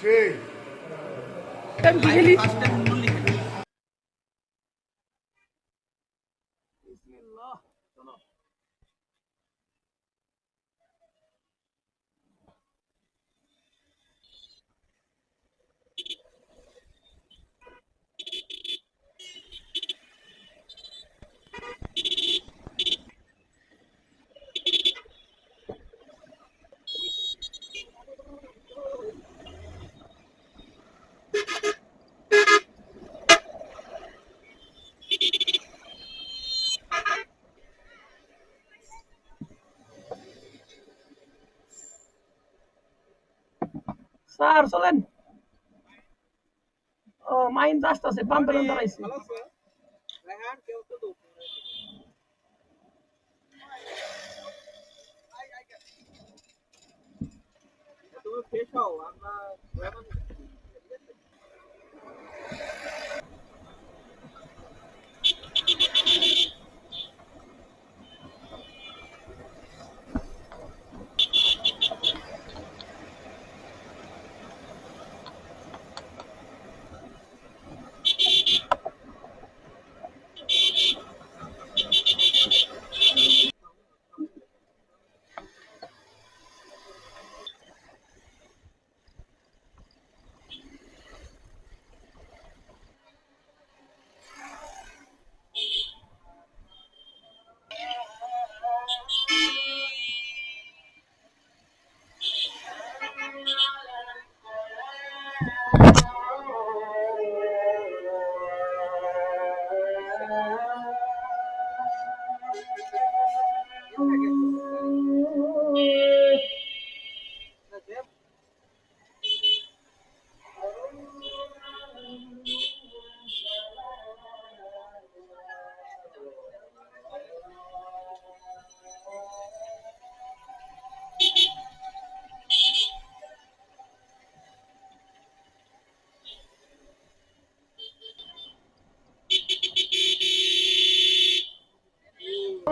সেই। স্যার চলেন। ও মাইন আসতেছে পাম্পের দাঁড়াইছে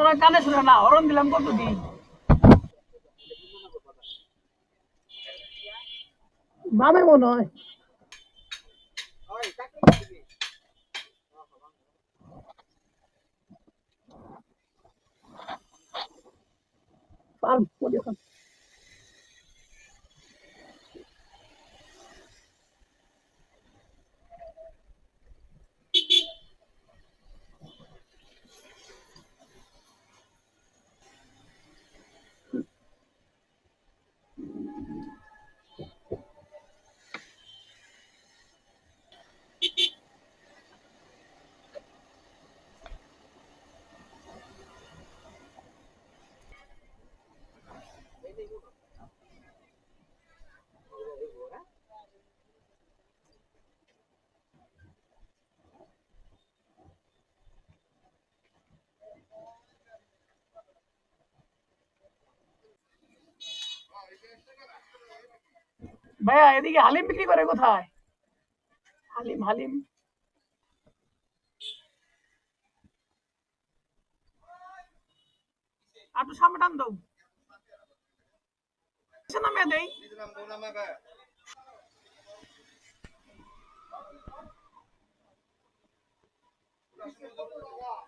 তোমরা কানে শুনে না হরণ দিলাম কত দিন ভাবে মনে হয়। পার বলি এখন। ভাইয়া, এদিকে হালিম বিক্রি করে কোথায়? হালিম হালিম। একটু সামনে টান দাও। নামিয়ে দেই। পরে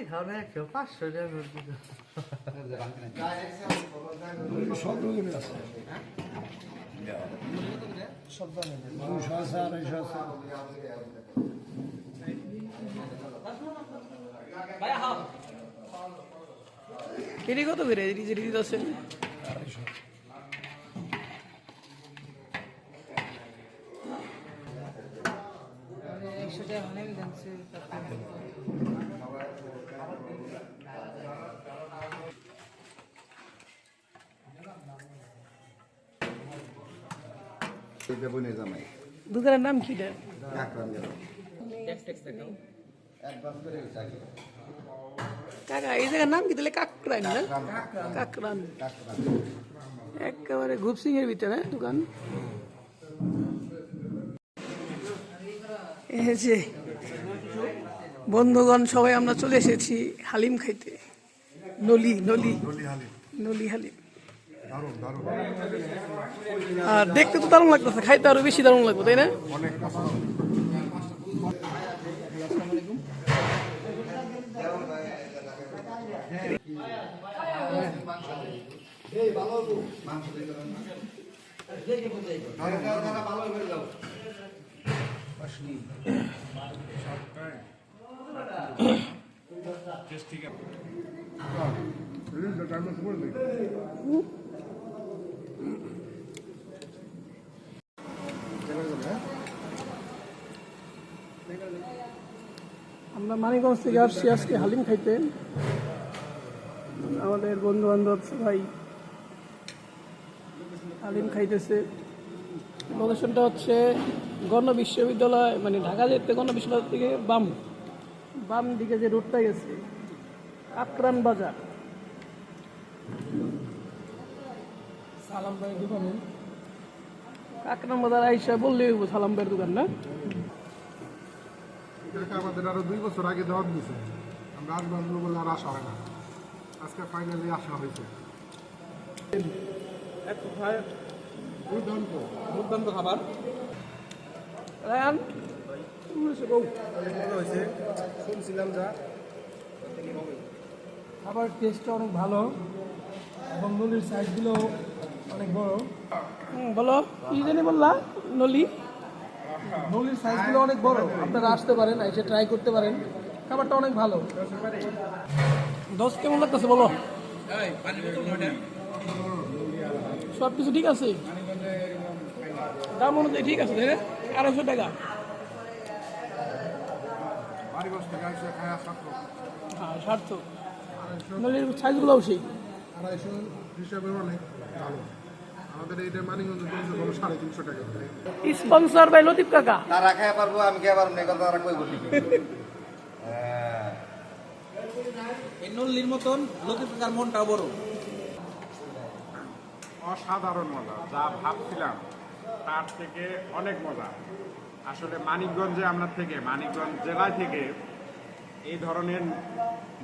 এটি কত করে এটি যেটি দিতেছে এটা বনে জামাই। দোকানের নাম কি কাকা এই জায়গার নাম কি তাহলে? কাকরান না? কাকরান কাকরান একেবারে এর ভিতরে হ্যাঁ, দোকান? যে বন্ধুগণ সবাই আমরা চলে এসেছি হালিম খাইতে। নলি নলি। নলি হালিম। আর দেখতে তো দারুণ লাগতেছে খাইতে আরও বেশি দারুণ লাগবে তাই না? আমরা মানিকগঞ্জ থেকে আসছি আজকে হালিম খাইতে। আমাদের বন্ধু বান্ধব সবাই হালিম খাইতেছে। লোকেশনটা হচ্ছে গণ বিশ্ববিদ্যালয় মানে ঢাকা যেতে গণ বিশ্ববিদ্যালয় থেকে বাম। বাম দিকে যে রোডটা গেছে আক্রান বাজার। সালাম ভাইয়ের দোকানে। আক্রান বাজার আইসা হইবো সালাম ভাইয়ের দোকান না? এটাকে আমাদের আরও দুই বছর আগে দেওয়া দিয়েছে। আমরা আসব আসব বলে আর আসা হয় না। আজকে ফাইনালি আসা হয়েছে। দুর্দান্ত। দুর্দান্ত খাবার। শুনছিলাম যা খাবার টেস্টটা অনেক ভালো। এবং নলির সাইজগুলো অনেক বড়। বলো। কি জানি বললা? নলি? নলির সাইজগুলো অনেক বড়। আপনারা আসতে পারেন, এসে ট্রাই করতে পারেন। খাবারটা অনেক ভালো। দশ কেমন লাগতেছে বলো? সব কিছু ঠিক আছে? দাম অনুযায়ী ঠিক আছে আড়াইশো টাকা। আসা হ্যাঁ সার্থক। সাইজগুলোও সেই। আড়াইশো হিসাবে অনেক ভালো। আমাদের এইটা মানিগঞ্জ পর্যন্ত বলো সাড়ে তিনশো টাকা স্পন্সর বাই লতিফ কাকা। তারা খাই পারব আমি খেয়ে পারব না কথা তারা কই বলি হ্যাঁ। এই নল্লির মতন লতিফ কাকার মনটাও বড়। অসাধারণ মজা যা ভাবছিলাম তার থেকে অনেক মজা। আসলে মানিকগঞ্জে আমরা থেকে মানিকগঞ্জ জেলায় থেকে এই ধরনের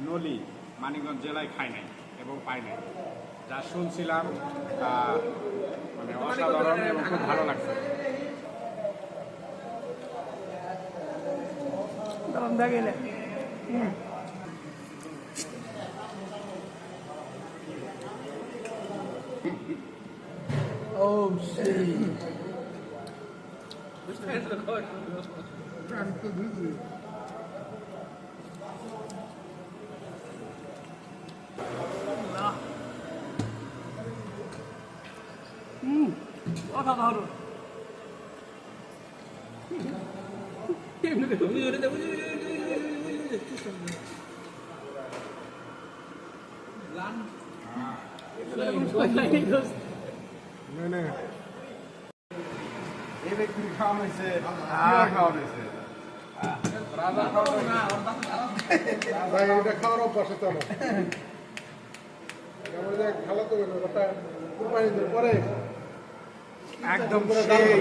নলি মানিকগঞ্জ জেলায় খাই নাই। এবং পাই নাই যা শুনছিলাম তা মানে অসাধারণ এবং খুব ভালো লাগছে। দাম দেখে নে। ও সেই আমি তো বুঝছি অসাধারণ না না এই ব্যক্তির খাওয়া হয়েছে খাওয়া হয়েছে। ভাই এটা খাওয়ার তো আমার আমাদের খেলা তো ওটা কুরবানি দিন পরে একদম সেই।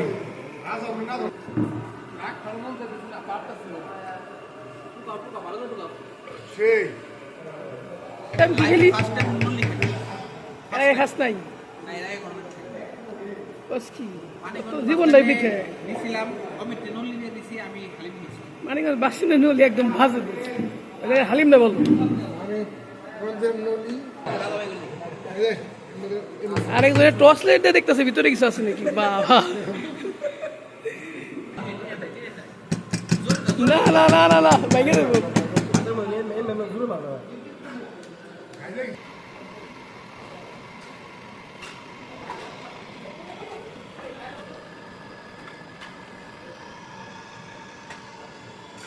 সেই। নাই। জীবনটাই বিখে মানে বাসিন্দা নলি একদম ভাজে হালিম না বলব আরেকজনের টর্চ লাইট দিয়ে দেখতেছে, ভিতরে কিছু আছে নাকি? বাবা। না না না না না, ভেঙে দেব।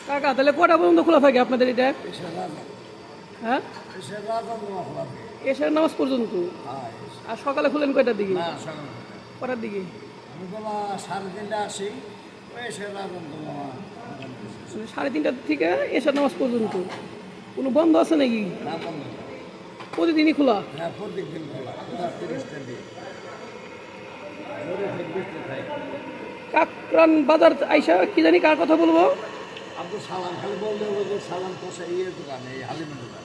কাকা, তাহলে কটা পর্যন্ত খোলা থাকে আপনাদের এটা? হ্যাঁ? এশার নামাজ পর্যন্ত? আর সকালে খুলেন কয়টার দিকে? কটার দিকে? সাড়ে তিনটা আসি মানে সাড়ে তিনটার থেকে এশার নামাজ পর্যন্ত। কোনো বন্ধ আছে নাকি? প্রতিদিনই খোলা? হ্যাঁ কাকরান বাজার আইসা কি জানি কার কথা বলব? আব্দুল সালাম খালি বললে সালাম কষা ইয়ে দোকান এই হালিমের দোকান।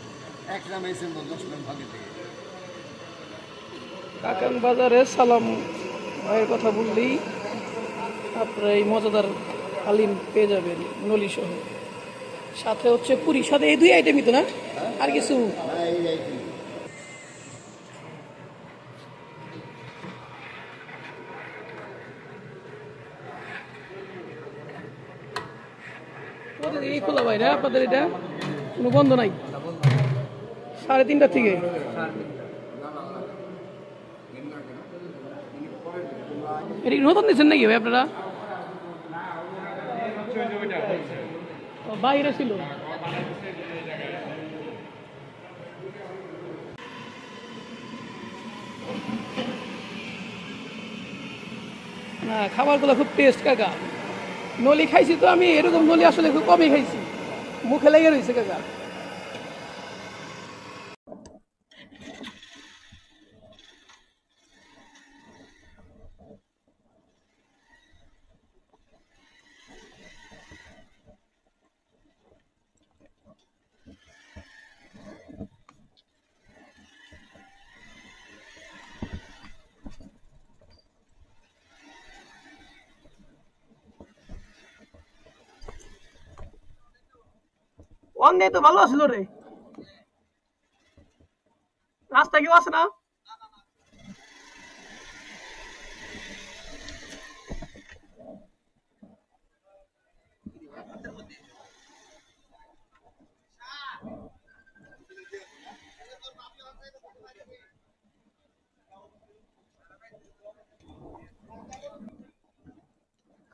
কাকান বাজারে সালাম ভাইয়ের কথা বললেই আপনারা এই মজাদার হালিম পেয়ে যাবেন নলি সহ সাথে হচ্ছে পুরি, সাথে এই দুই আইটেমই তো না? আর কিছু? প্রতিদিনই খোলা ভাই না আপনাদের এটা কোনো বন্ধ নাই? সাড়ে তিনটার থেকে? নতুন দিচ্ছেন নাকি ভাই আপনারা? বাইরে ছিল। না, খাবারগুলো খুব টেস্ট কাকা। নলি খাইছি তো আমি, এরকম নলি আসলে খুব কমই খাইছি। মুখে লেগে রয়েছে, কাকা। অনেক তো ভালো আছিল রে। রাস্তা কেউ আছে না?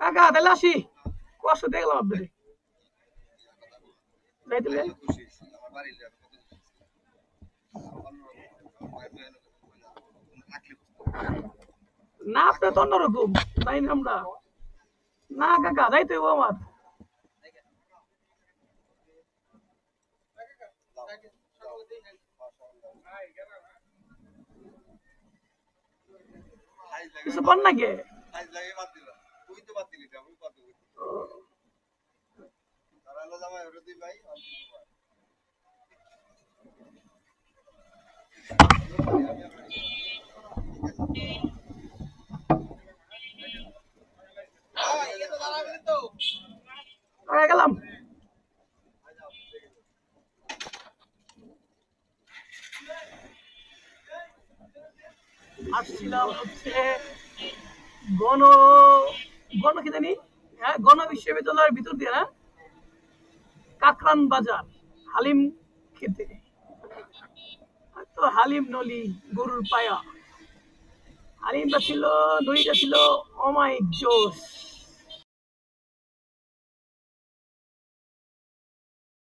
কাকা, তাহলে আসি। কষ্ট দেখলাম আপনাদের। কোনো থাকলে না আপনার তো অন্যরকম। তাই না আমরা না, কাকা, যাইতে হইব আমার। কিছু কর নাকি আজ লাগে বাদ দিলাম তুই তো বাদ দিলি আমি কত তারা হলো জামাই ওরা দুই ভাই গেলাম। আসছিলাম হচ্ছে গণ গণ কি জানি? হ্যাঁ গণ বিশ্ববিদ্যালয়ের ভিতর দিয়ে না কাকরান বাজার হালিম খেতে। হালিম নলি গরুর পায়া। হালিমটা ছিল নলিটা ছিল অমায়িক জোশ।